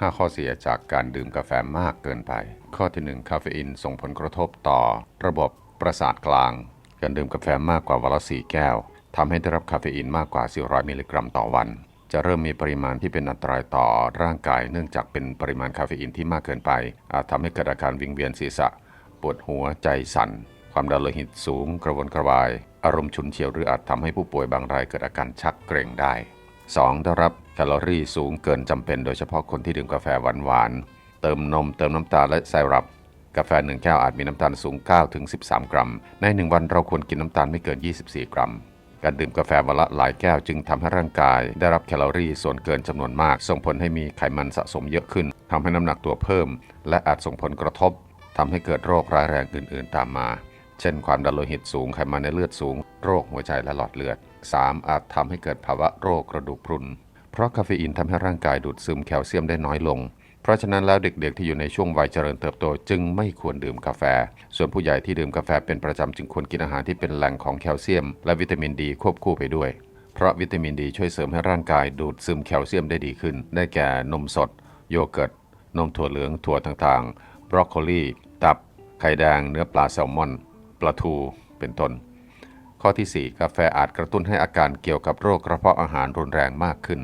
5 ข้อเสียจากการดื่มกาแฟมากเกินไป ข้อที่ 1 คาเฟอีนส่งผลกระทบต่อ ระบบประสาทกลาง การดื่มกาแฟมากกว่าวันละ4แก้วทำให้ได้รับคาเฟอีนมากกว่า 400 มิลลิกรัมต่อวัน จะเริ่มมีปริมาณที่เป็นอันตรายต่อร่างกายเนื่องจากเป็นปริมาณคาเฟอีนที่มากเกินไป อาจทำให้เกิดอาการวิงเวียนศีรษะ ปวดหัวใจสั่น ความดันโลหิตสูง กระวนกระวาย อารมณ์ฉุนเฉียวหรืออาจทำให้ผู้ป่วยบางรายเกิดอาการชักเกร็งได้ 2. ได้รับแคลอรี่สูงเกินจำเป็น โดยเฉพาะคนที่ดื่มกาแฟหวานๆ เติมนม เติมน้ำตาลและไซรัป กาแฟ1แก้วอาจมีน้ำตาลสูง 9 ถึง 13 กรัม ใน 1 วันเราควรกินน้ำตาลไม่เกิน 24 กรัม การดื่มกาแฟวันละหลายแก้วจึงทำให้ร่างกาย ได้รับแคลอรี่ส่วนเกินจำนวนมาก ส่งผลให้มีไขมันสะสมเยอะขึ้นทำให้น้ำหนักตัวเพิ่ม และอาจส่งผลกระทบทำให้เกิดโรคร้ายแรงอื่น ๆ ตามมา เช่นความดันโลหิตสูงไขมันในเลือดสูง โรคหัวใจและหลอดเลือด 3. อาจทำให้เกิดภาวะโรคกระดูกพรุน เพราะคาเฟอีนทำให้ร่างกายดูดซึมแคลเซียมได้น้อยลง เพราะฉะนั้นแล้วเด็กๆ ที่อยู่ในช่วงวัยเจริญเติบโตจึงไม่ควรดื่มกาแฟ ส่วนผู้ใหญ่ที่ดื่มกาแฟเป็นประจำจึงควรกินอาหารที่เป็นแหล่งของแคลเซียม และวิตามินดีควบคู่ไปด้วย เพราะวิตามินดีช่วยเสริมให้ร่างกายดูดซึมแคลเซียมได้ดีขึ้น ได้แก่นมสด โยเกิร์ต นมถั่วเหลือง ถั่วต่างๆ บรอกโคลี ตับ ไข่แดง เนื้อปลาแซลมอน ปลาทูเป็นต้น ข้อที่ 4 กาแฟอาจกระตุ้นให้อาการเกี่ยวกับโรคกระเพาะอาหารรุนแรงมากขึ้น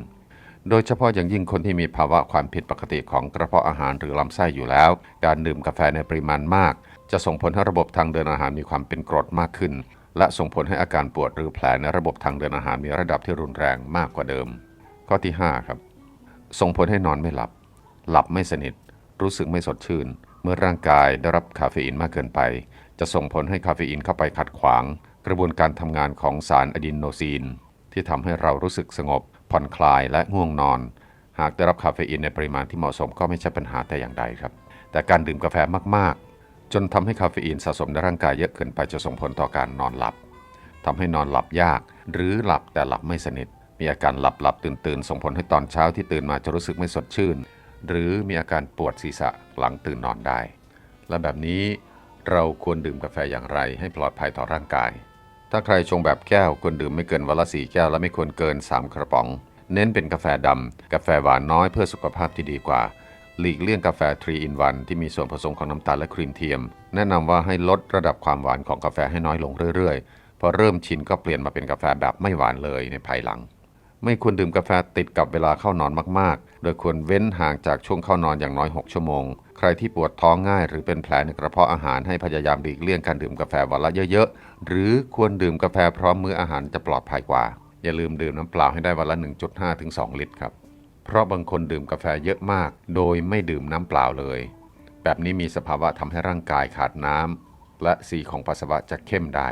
โดยเฉพาะอย่างยิ่งคนที่มีภาวะความผิดปกติของกระเพาะอาหารหรือลำไส้อยู่แล้ว การดื่มกาแฟในปริมาณมาก จะส่งผลให้ระบบทางเดินอาหารมีความเป็นกรดมากขึ้น และส่งผลให้อาการปวดหรือแผลในระบบทางเดินอาหารมีระดับที่รุนแรงมากกว่าเดิม ข้อที่ 5 ครับ ส่งผลให้นอนไม่หลับ หลับไม่สนิท รู้สึกไม่สดชื่น เมื่อร่างกายได้รับคาเฟอีนมากเกินไป จะส่งผลให้คาเฟอีนเข้าไปขัดขวาง กระบวนการทำงานของสารอะดีโนซีน ที่ทำให้เรารู้สึกสงบ ผ่อนคลายและง่วงนอน หากได้รับคาเฟอีนในปริมาณที่เหมาะสมก็ไม่ใช่ปัญหาแต่อย่างใดครับ แต่การดื่มกาแฟมากๆ จนทำให้คาเฟอีนสะสมในร่างกายเยอะเกินไปจะส่งผลต่อการนอนหลับทำให้นอนหลับยาก หรือหลับแต่หลับไม่สนิท มีอาการหลับหลับตื่นตื่นส่งผลให้ตอนเช้าที่ตื่นมาจะรู้สึกไม่สดชื่น หรือมีอาการปวดศีรษะหลังตื่นนอนได้ และแบบนี้ เราควรดื่มกาแฟอย่างไรให้ปลอดภัยต่อร่างกาย ถ้าใครชงแบบแก้วควรดื่มไม่เกินวันละสี่แก้วและไม่ควรเกิน 3 กระป๋อง เน้นเป็นกาแฟดำ กาแฟหวานน้อยเพื่อสุขภาพที่ดีกว่า หลีกเลี่ยงกาแฟ3 in 1ที่มีส่วนผสมของน้ำตาลและครีมเทียม แนะนำว่าให้ลดระดับความหวานของกาแฟให้น้อยลงเรื่อยๆ พอเริ่มชินก็เปลี่ยนมาเป็นกาแฟแบบไม่หวานเลยในภายหลัง ไม่ควรดื่มกาแฟติดกับเวลาเข้านอนมากๆ โดยควรเว้นห่างจากช่วงเข้านอนอย่างน้อย 6 ชั่วโมง ใครที่ปวดท้องง่าย หรือเป็นแผลในกระเพาะอาหารให้พยายามหลีกเลี่ยงการดื่มกาแฟวันละเยอะๆ หรือควรดื่มกาแฟพร้อมมื้ออาหารจะปลอดภัยกว่า อย่าลืมดื่มน้ำเปล่าให้ได้วันละ 1.5 ถึง 2 ลิตรครับ เพราะบางคนดื่มกาแฟเยอะมาก โดยไม่ดื่มน้ำเปล่าเลย แบบนี้มีสภาวะทำให้ร่างกายขาดน้ำและสีของปัสสาวะจะเข้มได้